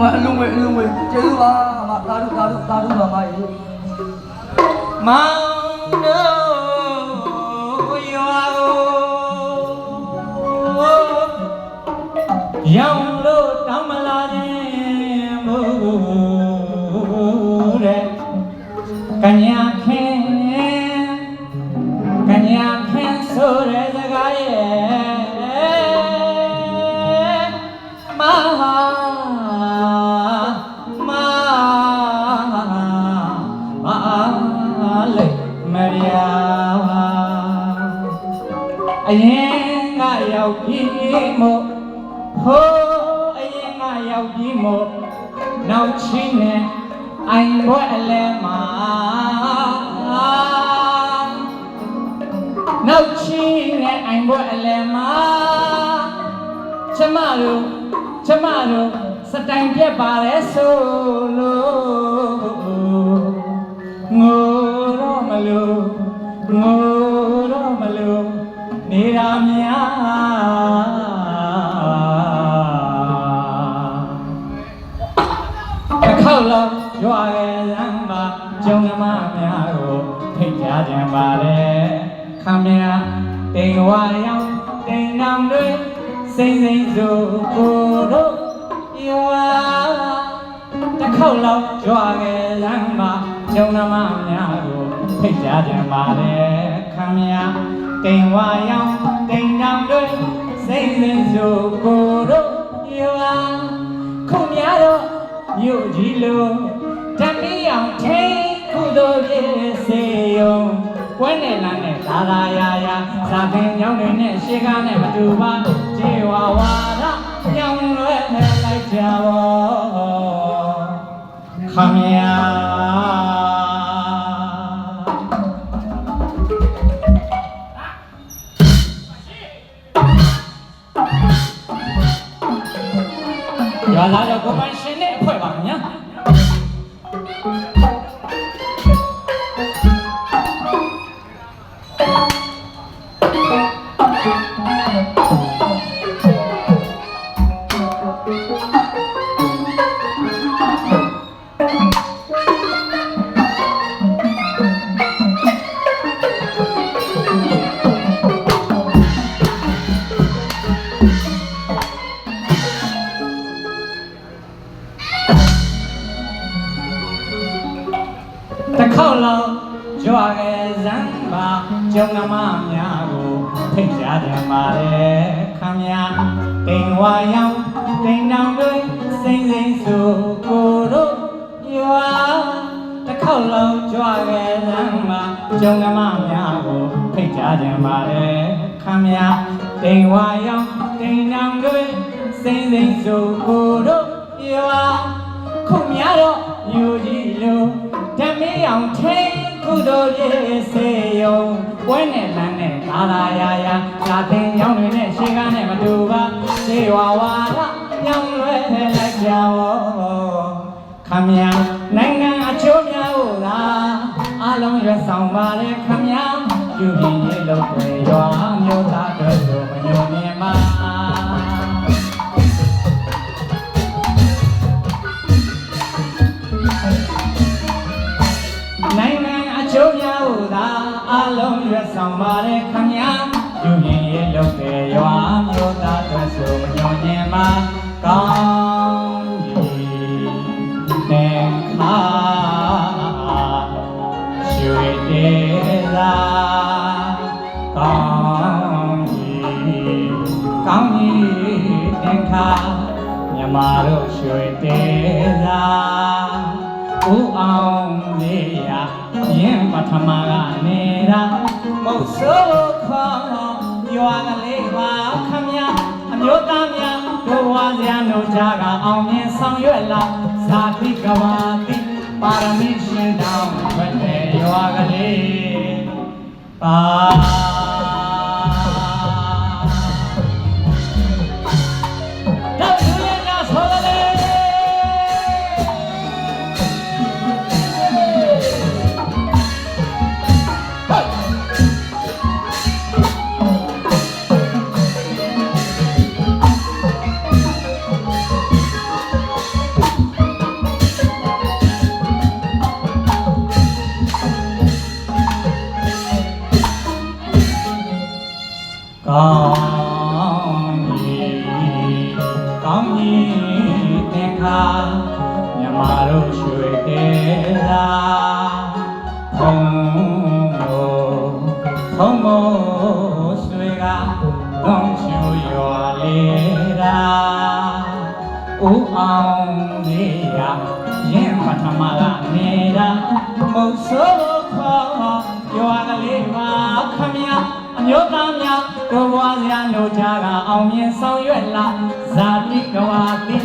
မအလုံးဝအလုံးဝကျေးဇူးပါမသာဓုသာဓုသာဓုပါမရေမောင်တို့ရွာကိုရောင်လို့တောင်းမလာခြင်းဘူးတဲ့ကညာ ရင်ကရောက်ပြီးမို့နောက်ချင်းနဲ့အိုင်ဘွဲ့အလဲမှာနောက်ချင်းနဲ့အိုင်ဘွဲ့အလဲမှာကျမတို့ကျမတို့စတိုင်ပြက်ပါလဲဆိုလို့ငိုတော့မလို့ငိုတော့မလို့နေရများ က်လောက်ရွာရဲ့လမ်းမှာကျုံသမားများကိုထိတ်ကြခြင်းပါလေခမရတိမ်ဝါရောက်တိမ်နောင်တွေစိမ့်စိမ့်ဆိုကိုတို့ရွာတစ်ခေါက်လောက်ရွာရဲ့လမ်းမှာကျုံသမားများကိုထိတ်ကြခြင်းပါလေခမရတိမ်ဝါရောက်တိမ်နောင်တွေစိမ့်စိမ့်ဆိုကိုတို့ရွာခုများတော့ မြို့ကြီးလို့တမီးအောင်ထိန်ကုသိုလ်ပြည့်စေယုံဝဲနဲ့လမ်းနဲ့သာသာယာယာဇာပင်ညောင်းတွေနဲ့ရှေးကားနဲ့မတူပါခြေဝါဝါရညောင်းလွဲနဲ့လိုက်ကြပါခမယာရွာလာတော့ကိုပိုင်ရှင်နဲ့ အဖွဲ့ပါခ လောက်ကြွားခဲ့စမ်းပါကျုံနမများကိုထိတ်ကြတယ်ပါလေခမညာတိမ်ဝါရောက်တိမ်တောင်တွေစိမ့်စိမ့်ဆိုကိုတို့ရွာတစ်ခေါက်လောက်ကြွားခဲ့စမ်းပါကျုံနမများကိုထိတ်ကြတယ်ပါလေခမညာတိမ်ဝါရောက်တိမ်တောင်တွေစိမ့်စိမ့်ဆိုကိုတို့ရွာခုများတော့ယူကြီးလို့ ဓမင်းအောင်ထိန်ကုသိုလ်ရေးစေယုံပွဲနဲ့လမ်းနဲ့သာသာယာယာသာသင်ရောင်းတွေနဲ့ရှေးကားနဲ့မတူပါခြေဝါဝါရညောင်းလွဲလိုက်ကြပါခမညာနိုင်ငံအချိုးများဟုတ်လားအလုံးရွဆောင်ပါလေခမညာယူပြီးရေလို့ လုံးရွက်ဆောင်ပါလေခမညာယူရင်ရေလုပ်တယ်ရွာမျိုးသားတို့ဆိုမညွန်ခြင်းမှာကော င်းကြီးတဲ့ခါရွှေတေသာကောင်းကြီးကောင်းကြီးတဲ့ခါမြမတို့ရွှေတေသာဦးအောင်လေးရရင်ပထမနေတာမဟုတ်ဆိုခေါ်ရွာကလေးပါခမညာအမျိုးသားများတို့ဝါစရာတို့ကြကအောင်မြင်ဆောင်ရွက်လာဇာတိကဘာတိပါရမီရှင်တောင်းဘယ်နဲ့ရွာကလေးပါ ခါမြမတို့ရွှေတဲသာဖုံလို့ဖုံမို့ရွှေကကောင်းချူရွာလေးရာဦးအောင်ကြီးရရင်ပထမလာနေတာမုတ်ဆိုးခေါ်ရွာကလေးပါခမရအ မျိုးသားများတို့ဘွားစရာနိုးကြကအောင်မြင်ဆောင်ရွက်လာဇာတိကဝါတိ